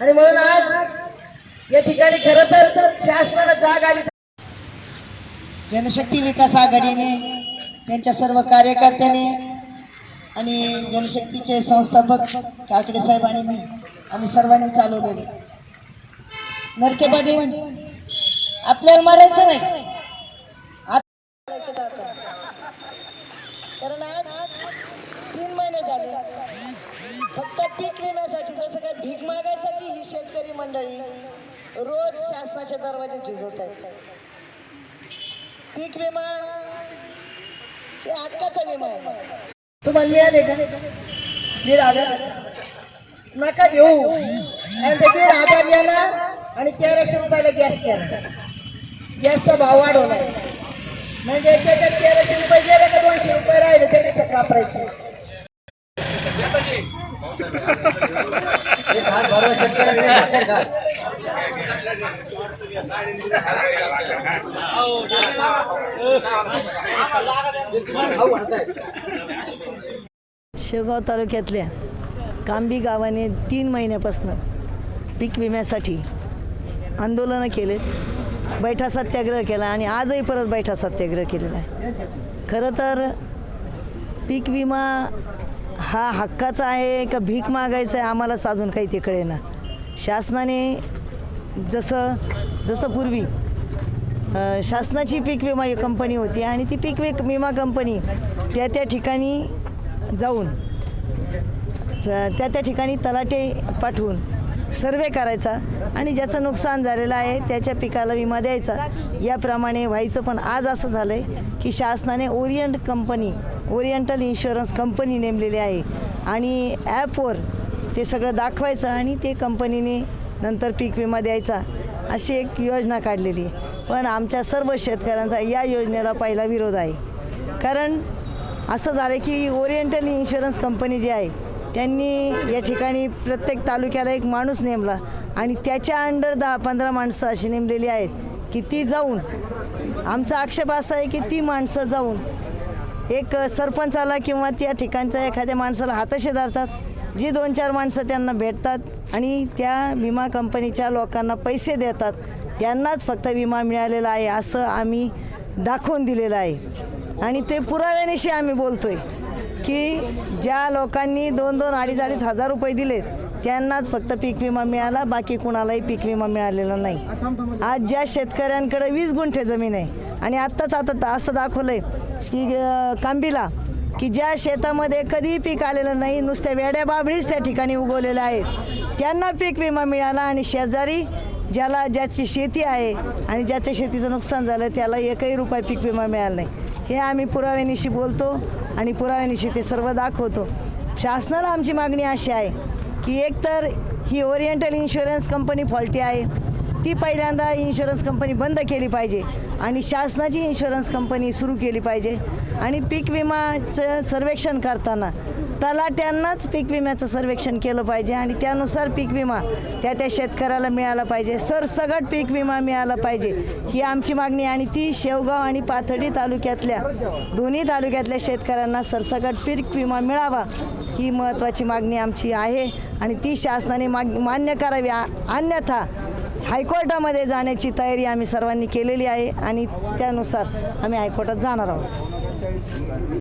आणि म्हणून आज या ठिकाणी खर तर शासनाला जाग आली. जनशक्ती विकास आघाडीने त्यांच्या सर्व कार्यकर्त्यांनी आणि जनशक्तीचे संस्थापक काकडे साहेब आणि मी आम्ही सर्वांनी चालवलेले नरके आपल्याला मारायचं नाही. आता झाले. फक्त पीक विम्यासाठी जसं काय भीक मागायसाठी ही शेतकरी मंडळी रोज शासनाच्या दरवाजे झिजवत आहेत. पीक विमा हे हक्काचा विमा आहे. तुम्हाला मिळाले का? दीड हजार. नका घेऊ. आणि ते दीड हजार येणार आणि तेराशे रुपयाला गॅस घेणार गॅसचा भाव वाढवला म्हणजे त्याच्यात तेराशे रुपये गेले का दोनशे रुपये राहिले ते कसं वापरायचे एक हात भरवा शेतकऱ्यांनी असेल का खाऊ वाटतंय. शेगाव तालुक्यातल्या कांबी गावाने तीन महिन्यापासून पीक विम्यासाठी आंदोलनं केले. बैठा सत्याग्रह केला आणि आजही परत बैठा सत्याग्रह केलेला आहे. खरं तर पीक विमा हा हक्काचा आहे का भीक मागायचं आहे आम्हालाच अजून काही ते कळेना शासनाने जसं जसं पूर्वी शासनाची पीक विमा कंपनी होती आणि ती पीक विक विमा कंपनी त्या त्या ठिकाणी जाऊन त्या त्या ठिकाणी तलाटे पाठवून सर्वे करायचा आणि ज्याचं नुकसान झालेलं आहे त्याच्या पिकाला विमा द्यायचा. याप्रमाणे व्हायचं. पण आज असं झालं आहे की शासनाने orient company oriental insurance company नेमलेली आहे. आणि ॲपवर ते सगळं दाखवायचं आणि ते कंपनीने नंतर पीक विमा द्यायचा अशी एक योजना काढलेली आहे. पण आमच्या सर्व शेतकऱ्यांचा या योजनेला पहिला विरोध आहे. कारण असं झालं की ओरिएंटल इन्शुरन्स कंपनी जी आहे त्यांनी या ठिकाणी प्रत्येक तालुक्याला एक माणूस नेमला आणि त्याच्या अंडर दहा पंधरा माणसं अशी नेमलेली आहेत की ती जाऊन आमचा आक्षेप असा आहे की ती माणसं जाऊन एक सरपंचाला किंवा त्या ठिकाणच्या एखाद्या माणसाला हाताशी धरतात जी दोन चार माणसं त्यांना भेटतात आणि त्या विमा कंपनीच्या लोकांना पैसे देतात त्यांनाच फक्त विमा मिळालेला आहे असं आम्ही दाखवून दिलेलं आहे. आणि ते पुराव्यानिशी आम्ही बोलतो आहे की ज्या लोकांनी दोन दोन अडीच अडीच हजार रुपये दिलेत त्यांनाच फक्त पीक विमा मिळाला बाकी कुणालाही पीक विमा मिळालेला नाही. आज ज्या शेतकऱ्यांकडे वीस गुंठे जमीन आहे आणि आत्ताच आता असं दाखवलं आहे की कांबीला की ज्या शेतामध्ये कधीही पीक आलेलं नाही नुसत्या वेड्या बाबळीच त्या ठिकाणी उगवलेल्या आहेत. त्यांना पीक विमा मिळाला आणि शेजारी ज्याला ज्याची शेती आहे आणि ज्याच्या शेतीचं नुकसान झालं त्याला एकही रुपये पीक विमा मिळाला नाही. हे आम्ही पुराव्यानिशी बोलतो आणि पुराव्यानिशी ते सर्व दाखवतो. शासनाला आमची मागणी अशी आहे की एकतर ही ओरिएंटल इन्शुरन्स कंपनी फॉल्टी आहे ती पहिल्यांदा इन्शुरन्स कंपनी बंद केली पाहिजे. आणि शासनाची इन्शुरन्स कंपनी सुरू केली पाहिजे. आणि पीक विमाचं सर्वेक्षण करताना तलाट्यांनाच पीक विम्याचं सर्वेक्षण केलं पाहिजे. आणि त्यानुसार पीक विमा त्या त्या शेतकऱ्याला मिळाला पाहिजे. सरसगट पीक विमा मिळाला पाहिजे. ही आमची मागणी आणि ती शेवगाव आणि पाथर्डी तालुक्यातल्या दोन्ही तालुक्यातल्या शेतकऱ्यांना सरसगट पीक विमा मिळावा ही महत्त्वाची मागणी आमची आहे. आणि ती शासनाने माग मान्य करावी. आ- अन्यथा हायकोर्टामध्ये जाण्याची तयारी आम्ही सर्वांनी केलेली आहे आणि त्यानुसार आम्ही हायकोर्टात जाणार आहोत.